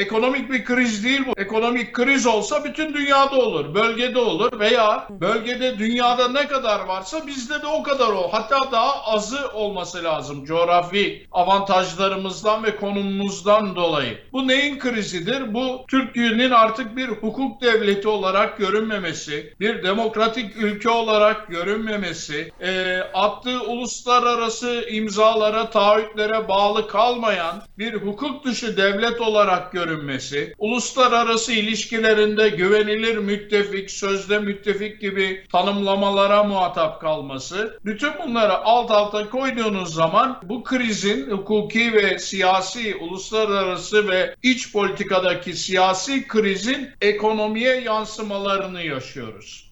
Ekonomik bir kriz değil bu. Ekonomik kriz olsa bütün dünyada olur, bölgede olur veya bölgede dünyada ne kadar varsa bizde de o kadar o. Hatta daha azı olması lazım coğrafi avantajlarımızdan ve konumumuzdan dolayı. Bu neyin krizidir? Bu Türkiye'nin artık bir hukuk devleti olarak görünmemesi, bir demokratik ülke olarak görünmemesi, e, attığı uluslararası imzalara, taahhütlere bağlı kalmayan bir hukuk dışı devlet olarak görünmesi, uluslararası ilişkilerinde güvenilir müttefik, sözde müttefik gibi tanımlamalara muhatap kalması, bütün bunları alt alta koyduğunuz zaman bu krizin hukuki ve siyasi, uluslararası ve iç politikadaki siyasi krizin ekonomiye yansımalarını yaşıyoruz.